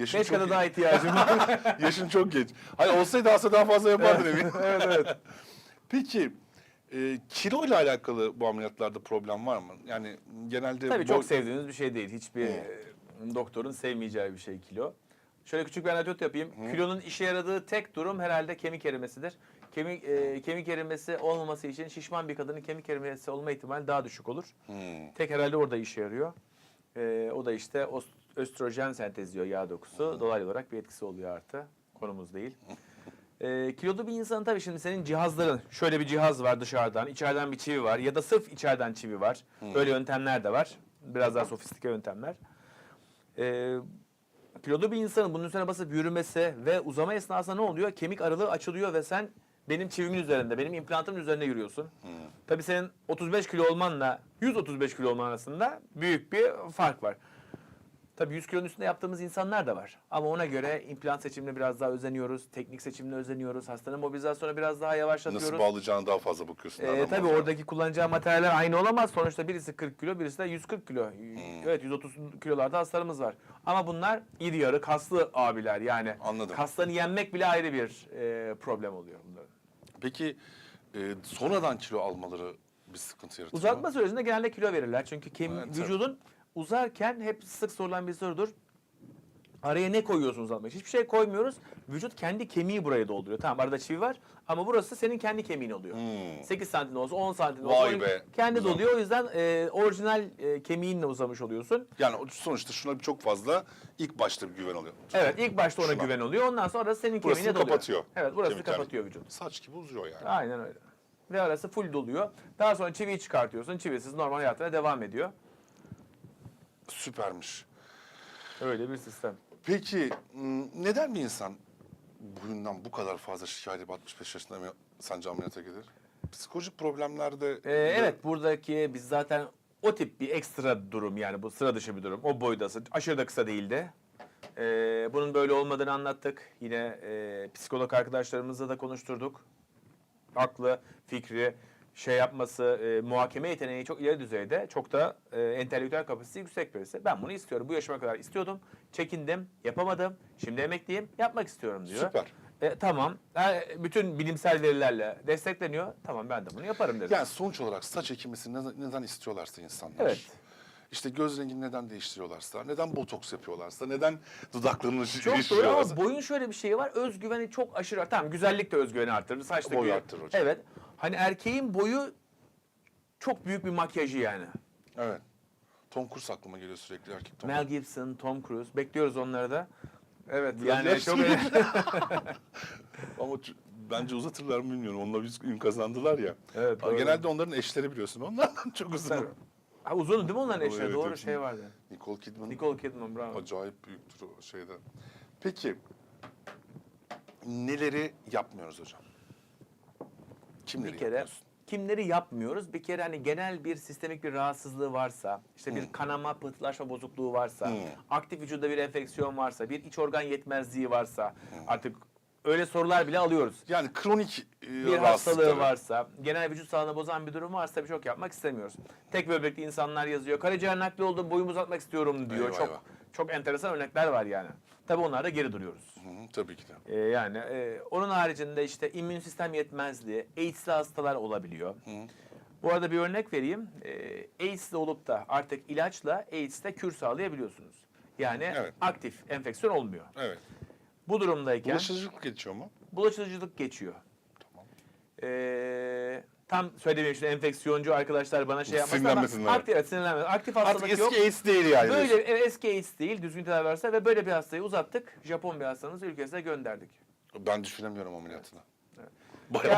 Yaşın Beş daha ihtiyacım var. Yaşın çok genç. Hayır olsaydı aslında daha fazla yapardın eminim. evet evet. Peki e, kilo ile alakalı bu ameliyatlarda problem var mı? Yani genelde Tabii boy- çok sevdiğiniz bir şey değil. Hiçbir e, doktorun sevmeyeceği bir şey kilo. Şöyle küçük bir anekdot yapayım. Kilonun işe yaradığı tek durum herhalde kemik erimesidir. Kemik e, kemik erimesi olmaması için şişman bir kadının kemik erimesi olma ihtimali daha düşük olur. Hmm. Tek herhalde orada işe yarıyor. E, o da işte östrojen sentezliyor yağ dokusu. Dolaylı olarak bir etkisi oluyor artı. Konumuz değil. E, kilolu bir insanın tabii şimdi senin cihazların, şöyle bir cihaz var dışarıdan, içeriden bir çivi var ya da sırf içeriden çivi var. Öyle yöntemler de var. Biraz daha sofistike yöntemler. E, kilolu bir insanın bunun üzerine basıp yürümesi ve uzama esnasında ne oluyor? Kemik aralığı açılıyor ve sen benim çivimin üzerinde, benim implantımın üzerinde yürüyorsun. Tabii senin 35 kilo olmanla 135 kilo olman arasında büyük bir fark var. Tabii 100 kilonun üstünde yaptığımız insanlar da var. Ama ona göre implant seçimine biraz daha özeniyoruz, teknik seçimine özeniyoruz, hastanın mobilizasyonu biraz daha yavaşlatıyoruz. Nasıl bağlayacağına daha fazla bakıyorsun. Ee, tabii bağlayacağına. oradaki kullanacağı materyaller aynı olamaz. Sonuçta birisi 40 kilo, birisi de 140 kilo. Evet 130 kilolarda hastalarımız var. Ama bunlar iri yarı kaslı abiler. Yani Anladım. kaslarını yenmek bile ayrı bir e, problem oluyor bunların. Peki e, sonradan kilo almaları bir sıkıntı yaratıyor mu? Uzatma sürecinde genelde kilo verirler. Çünkü kem, Evet, tabii. Uzarken hep sık sorulan bir sorudur. Araya ne koyuyorsun uzatmak için? Hiçbir şey koymuyoruz. Vücut kendi kemiği buraya dolduruyor. Tamam arada çivi var ama burası senin kendi kemiğin oluyor. Hmm. 8 santim olsa 10 santim olsa Vay be. kendi Güzel. doluyor. O yüzden e, orijinal e, kemiğinle uzamış oluyorsun. Yani o- sonuçta şuna çok fazla ilk başta bir güven oluyor. Evet ilk başta ona Şuna. güven oluyor. Ondan sonra senin Burasını kemiğine doluyor. kapatıyor. Evet burası Kemikler. kapatıyor vücut. Saç gibi uzuyor yani. Aynen öyle. Ve arası full doluyor. Daha sonra çiviyi çıkartıyorsun. Çivisiz normal hayatına devam ediyor. Süpermiş. Öyle bir sistem. Peki m, neden bir insan boyundan bu kadar fazla şikayet edip 65 yaşında mı sence ameliyata gelir? Psikolojik problemlerde... Ee, evet buradaki biz zaten o tip bir ekstra durum yani bu sıra dışı bir durum. O boydası aşırı da kısa değildi. Ee, bunun böyle olmadığını anlattık. Yine e, psikolog arkadaşlarımızla da konuşturduk. Aklı, fikri, şey yapması, e, muhakeme yeteneği çok ileri düzeyde. Çok da e, entelektüel kapasitesi yüksek birisi. Ben bunu istiyorum. Bu yaşıma kadar istiyordum. Çekindim, yapamadım. Şimdi emekliyim, yapmak istiyorum diyor. Süper. E, tamam. E, bütün bilimsel verilerle destekleniyor. Tamam ben de bunu yaparım dedi. Yani sonuç olarak saç ekilmesini neden, neden istiyorlarsa insanlar. Evet. İşte göz rengini neden değiştiriyorlarsa, neden botoks yapıyorlarsa, neden dudaklarını Çok doğru ama boyun şöyle bir şey var. Özgüveni çok aşırı. Tamam güzellik de özgüveni arttırır. Saç da Boyu gü- arttırır hocam. Evet. Hani erkeğin boyu çok büyük bir makyajı yani. Evet. Tom Cruise aklıma geliyor sürekli erkek Tom. Mel Gibson, Tom Cruise. Bekliyoruz onları da. Evet yani çok. Ama bence uzatırlar mı bilmiyorum. Onunla biz ün kazandılar ya. Evet, doğru. Genelde onların eşleri biliyorsun. Onlardan çok uzun. Tabii. Ha, uzun değil mi onların eşleri? evet, Doğru evet. şey vardı. Nicole Kidman Nicole Kidman bravo. acayip büyüktür o şeyde. Peki neleri yapmıyoruz hocam? Kimleri bir kere kimleri yapmıyoruz? Bir kere hani genel bir sistemik bir rahatsızlığı varsa, işte bir kanama, pıhtılaşma bozukluğu varsa, Hmm. aktif vücuda bir enfeksiyon varsa, bir iç organ yetmezliği varsa artık öyle sorular bile alıyoruz. Yani kronik e, Bir hastalığı varsa, genel vücut sağlığını bozan bir durum varsa birçok yapmak istemiyoruz. Tek böbrekli insanlar yazıyor. Karaciğer nakli oldum, boyumu uzatmak istiyorum diyor. Eyvah, çok eyvah. çok enteresan örnekler var yani. Tabii onlarda geri duruyoruz. Hı hı, tabii ki de. Ee, yani e, onun haricinde işte immün sistem yetmezliği, AIDS'li hastalar olabiliyor. Bu arada bir örnek vereyim. Ee, AIDS'li olup da artık ilaçla AIDS'te kür sağlayabiliyorsunuz. Yani Evet. aktif enfeksiyon olmuyor. Evet. Bu durumdayken Bulaşıcılık geçiyor mu? bulaşıcılık geçiyor. Tamam. Ee, tam söylemeyeyim şimdi enfeksiyoncu arkadaşlar bana şey yapmasın ama Sinirlenmesinler. aktif, evet, sinirlenmesin. aktif Artık hastalık eski yok. AIDS değil yani. Böyle diyorsun. evet, eski AIDS değil, düzgün tedavi varsa ve böyle bir hastayı uzattık. Japon bir hastamızı ülkesine gönderdik. Ben düşünemiyorum ameliyatını. Ya Bayağı